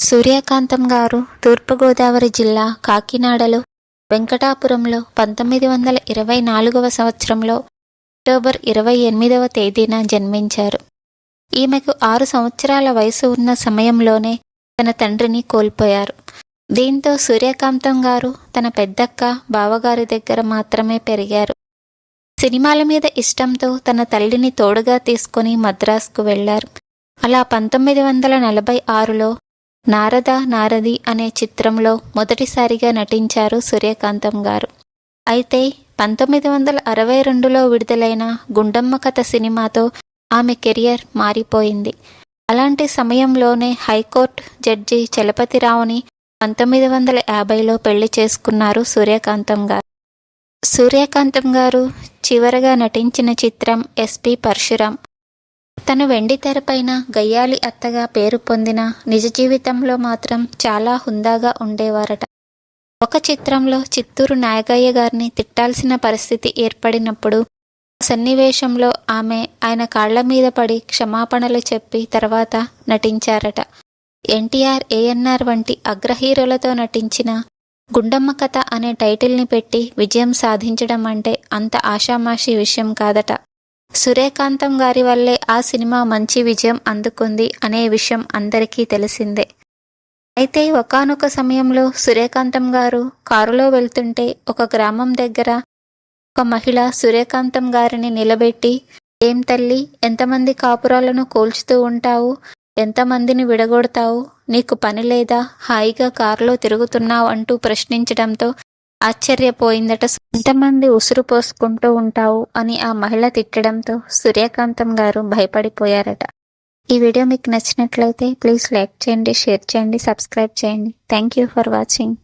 సూర్యకాంతం గారు తూర్పుగోదావరి జిల్లా కాకినాడలో వెంకటాపురంలో పంతొమ్మిది వందల ఇరవై నాలుగవ సంవత్సరంలో అక్టోబర్ ఇరవై ఎనిమిదవ తేదీన జన్మించారు. ఈమెకు ఆరు సంవత్సరాల వయసు ఉన్న సమయంలోనే తన తండ్రిని కోల్పోయారు. దీంతో సూర్యకాంతం గారు తన పెద్దక్క బావగారి దగ్గర మాత్రమే పెరిగారు. సినిమాల మీద ఇష్టంతో తన తల్లిని తోడుగా తీసుకుని మద్రాసుకు వెళ్ళారు. అలా పంతొమ్మిది వందల నలభై ఆరులో నారద నారది అనే చిత్రంలో మొదటిసారిగా నటించారు సూర్యకాంతం గారు. అయితే పంతొమ్మిది వందల అరవై రెండులో విడుదలైన గుండమ్మ కథ సినిమాతో ఆమె కెరియర్ మారిపోయింది. అలాంటి సమయంలోనే హైకోర్టు జడ్జి చలపతిరావుని పంతొమ్మిది వందల యాభైలో పెళ్ళి చేసుకున్నారు సూర్యకాంతం గారు. సూర్యకాంతం గారు చివరగా నటించిన చిత్రం ఎస్పి పరశురాం. తను వెండి తెరపైన గయ్యాలి అత్తగా పేరు పొందిన నిజ జీవితంలో మాత్రం చాలా హుందాగా ఉండేవారట. ఒక చిత్రంలో చిత్తూరు నాయకయ్య గారిని తిట్టాల్సిన పరిస్థితి ఏర్పడినప్పుడు సన్నివేశంలో ఆమె ఆయన కాళ్ళ మీద పడి క్షమాపణలు చెప్పి తర్వాత నటించారట. ఎన్టీఆర్ ఏఎన్ఆర్ వంటి అగ్రహీరోలతో నటించిన గుండమ్మ కథ అనే టైటిల్ని పెట్టి విజయం సాధించడం అంటే అంత ఆషామాషి విషయం కాదట. సూర్యకాంతం గారి వల్లే ఆ సినిమా మంచి విజయం అందుకుంది అనే విషయం అందరికీ తెలిసిందే. అయితే ఒకానొక సమయంలో సూర్యకాంతం గారు కారులో వెళ్తుంటే ఒక గ్రామం దగ్గర ఒక మహిళ సూర్యకాంతం గారిని నిలబెట్టి ఏం తల్లి ఎంతమంది కాపురాలను కోల్చుతూ ఉంటావు? ఎంతమందిని విడగొడతావు? నీకు పని లేదా? హాయిగా కారులో తిరుగుతున్నావు అంటూ ప్రశ్నించడంతో ఆశ్చర్యపోయిందట ఎంతమంది ఉసురు పోసుకుంటూ ఉంటావు? అని ఆ మహిళ తిట్టడంతో సూర్యకాంతం గారు భయపడిపోయారట. ఈ వీడియో మీకు నచ్చినట్లయితే ప్లీజ్ లైక్ చేయండి షేర్ చేయండి సబ్స్క్రైబ్ చేయండి. Thank you for watching.